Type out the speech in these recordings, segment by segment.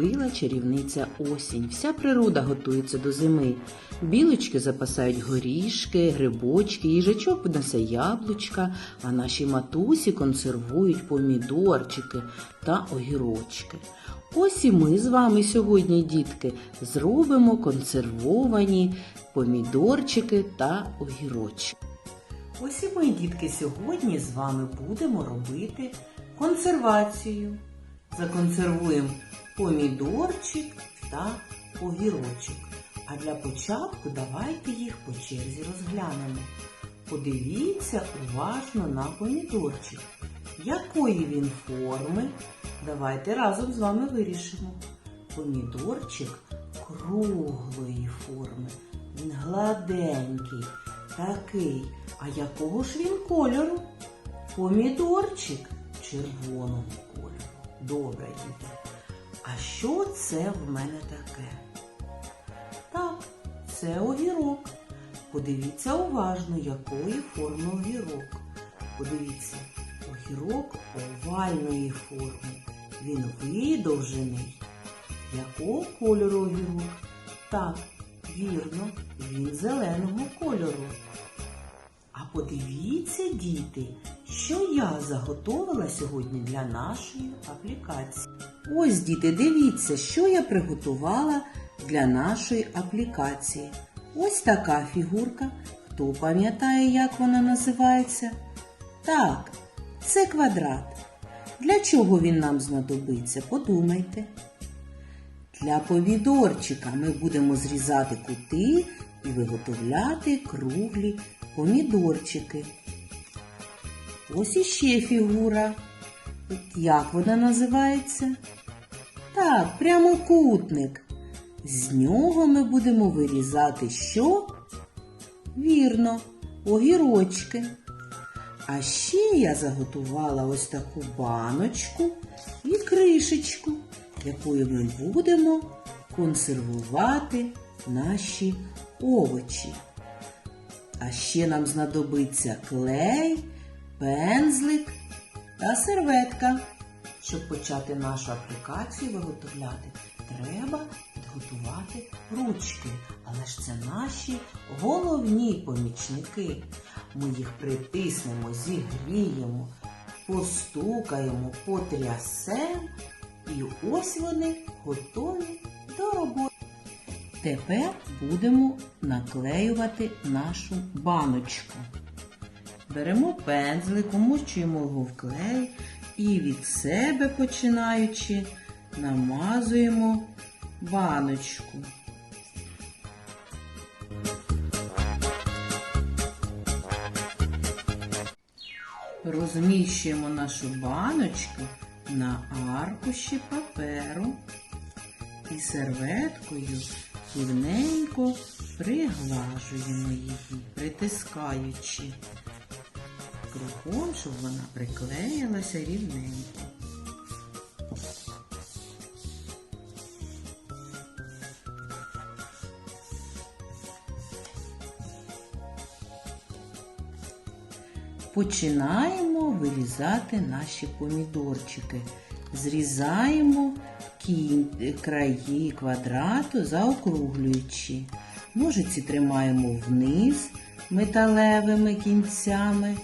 Наступила чарівниця осінь. Вся природа готується до зими. Білочки запасають горішки, грибочки, їжачок несе яблучка, а наші матусі консервують помідорчики та огірочки. Ось і ми з вами сьогодні, дітки, зробимо консервовані помідорчики та огірочки. Ось і ми, дітки, сьогодні з вами будемо робити консервацію. Законсервуємо помідорчик та огірочок. А для початку давайте їх по черзі розглянемо. Подивіться уважно на помідорчик. Якої він форми? Давайте разом з вами вирішимо. Помідорчик круглої форми. Він гладенький, такий. А якого ж він кольору? Помідорчик червоного кольору. Добре, діти. А що це в мене таке? Так, це огірок. Подивіться уважно, якої форми огірок. Подивіться, огірок овальної форми. Він видовжений. Якого кольору огірок? Так, вірно, він зеленого кольору. А подивіться, діти, що я заготовила сьогодні для нашої аплікації. Ось, діти, дивіться, що я приготувала для нашої аплікації. Ось така фігурка. Хто пам'ятає, як вона називається? Так, це квадрат. Для чого він нам знадобиться? Подумайте. Для помідорчика ми будемо зрізати кути і виготовляти круглі помідорчики. Ось іще фігура. Як вона називається? Так, прямокутник. З нього ми будемо вирізати що? Вірно, огірочки. А ще я заготувала ось таку баночку і кришечку, якою ми будемо консервувати наші овочі. А ще нам знадобиться клей, пензлик та серветка. Щоб почати нашу аплікацію виготовляти, треба підготувати ручки. Але ж це наші головні помічники. Ми їх притиснемо, зігріємо, постукаємо, потрясемо, і ось вони готові до роботи. Тепер будемо наклеювати нашу баночку. Беремо пензлик, умочуємо його в клей і від себе починаючи намазуємо баночку. Розміщуємо нашу баночку на аркуші паперу і серветкою рівненько приглажуємо її, притискаючи кругом, щоб вона приклеїлася рівненько. Починаємо вирізати наші помідорчики. Зрізаємо краї квадрату, заокруглюючи. Ножиці тримаємо вниз металевими кінцями,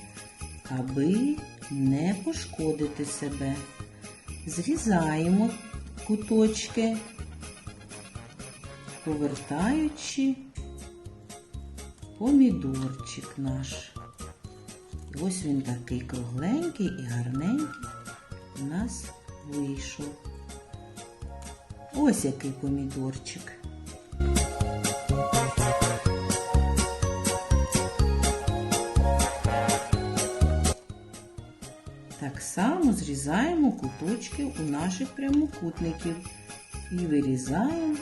аби не пошкодити себе. Зрізаємо куточки, повертаючи помідорчик наш. Ось він такий кругленький і гарненький у нас вийшов. Ось який помідорчик. Зрізаємо куточки у наших прямокутників і вирізаємо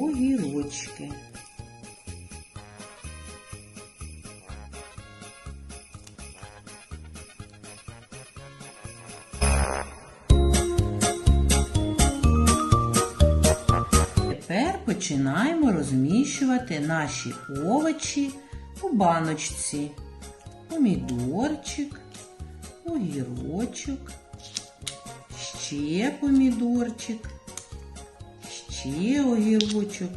огірочки. Тепер починаємо розміщувати наші овочі у баночці. Помідорчик, огірочок, ще помідорчик ще огірочок.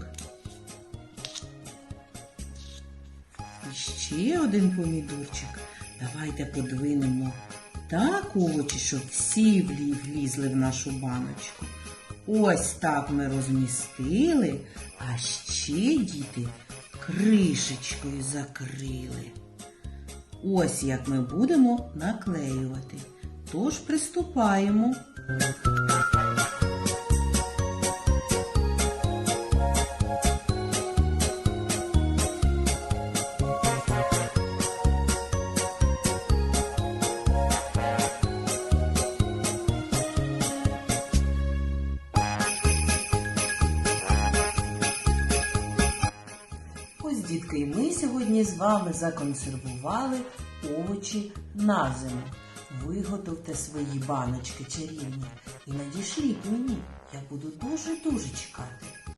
І ще один помідорчик. Давайте подвинемо так овочі, щоб всі влі- влізли в нашу баночку. Ось так ми розмістили, а ще діти кришечкою закрили. Ось як ми будемо наклеювати. Тож приступаємо. Сьогодні з вами законсервували овочі на зиму. Виготовте свої баночки чарівні і надішліть мені. Я буду дуже-дуже чекати.